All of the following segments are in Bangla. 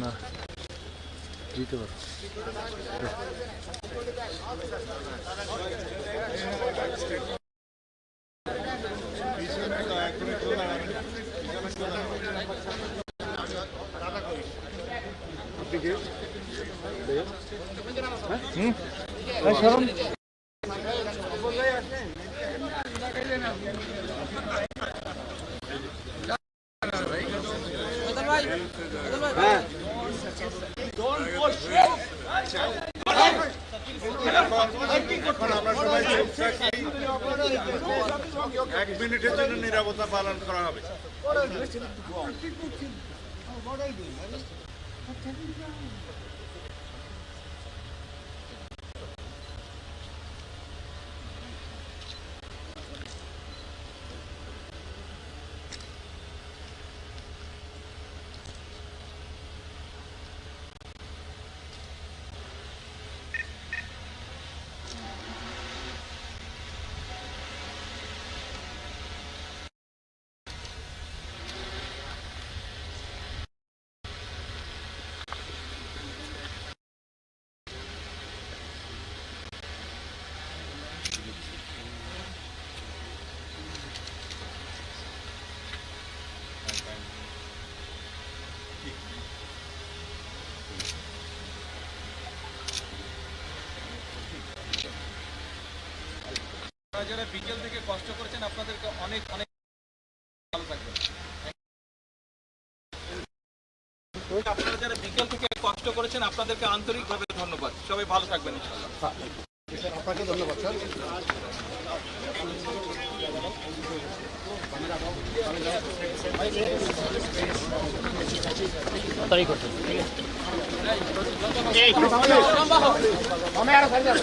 না দিতে পারো। হুম? এই সরম এক মিনিটের জন্য নিরাপত্তা পালন করা হবে। আপনারা যারা বিকেল থেকে কষ্ট করেছেন আপনাদেরকে অনেক অনেক ভালো থাকবেন। আপনারা যারা বিকেল থেকে কষ্ট করেছেন আপনাদেরকে আন্তরিকভাবে ধন্যবাদ। সবাই ভালো থাকবেন ইনশাল্লাহ একটু ফাস্টে যাবে।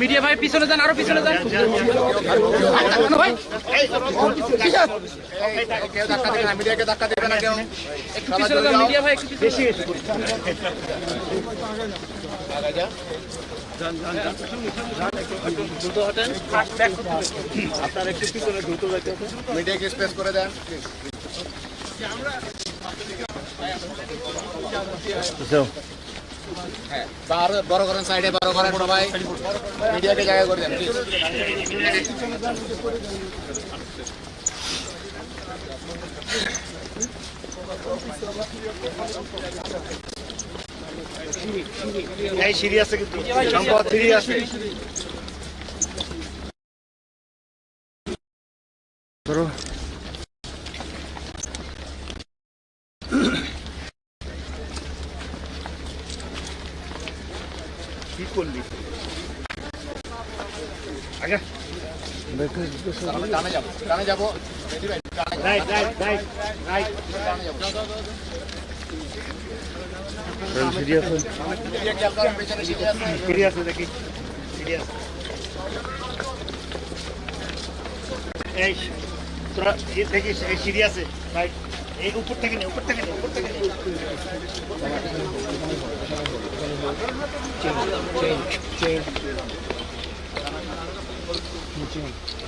মিডিয়া ভাই, পিছনে যান, আরও পিছনে যান। ভাই। একটু পিছনে পিছনে মিডিয়াকে স্পেস করে দেন যাও। আর বড় করেন সাইডে, বড় করেন সবাই মিডিয়াকে জায়গা করে দেন। এই আছে কিন্তু, সম্পদ সিরিয়াসে ধরো কি করলি আগে দেখো আমরা ডানে যাব ডানে যাব Ready, ভাই? ডানে যাব। রাইট রাইট রাইট রাইট ডানে যাব। সিরিয়াস মিডিয়া খেয়াল করেন, পেছনে সিটে আছে। সিরিয়াস দেখি। সিরিয়াস এই তোরা এ দেখিস এই সিরিয়াসে রাইট এই উপর থেকে নে উপর থেকে নে উপর থেকে নে। সঙ্গে সাত-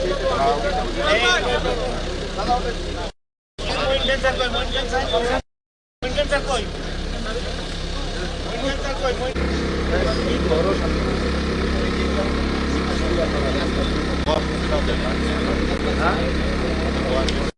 Ah, Gracias.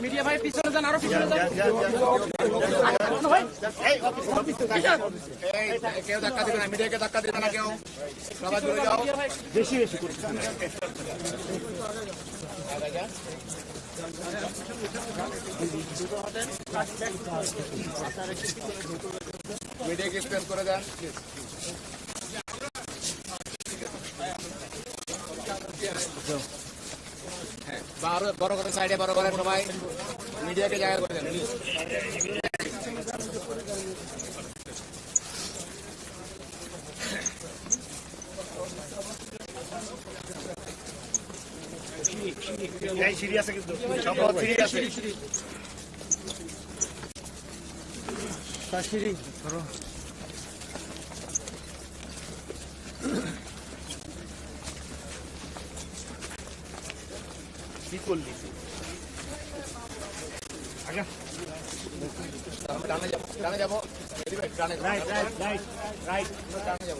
মিডিয়া ভাই পিছনে যান আরও পিছনে যান কেউ ধাক্কা দিবে না মিডিয়াকে ধাক্কা দিবে না কেউ সবাই বেশি বেশি করে মিডিয়াকে স্পেস করে দেন। হ্যাঁ, বারো বড় করে সাইডে বড় করে সবাই মিডিয়াকে জায়গা করে দেন। এই সিঁড়ি আছে কিন্তু সিঁড়ি আছে কি করলি? ডানে যাব যাব রাইট রাইট রাইট রাইট যাব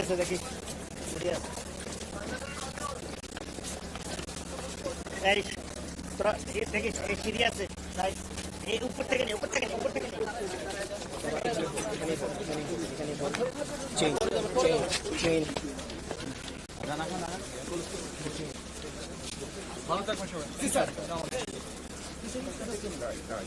আছে দেখি সিঁড়ি এই তোরা দেখিস এই সিঁড়ি এই উপর থেকে নে উপর থেকে নে উপর থেকে নে ভালো থাকবেন সবাই এই সামনের কাজ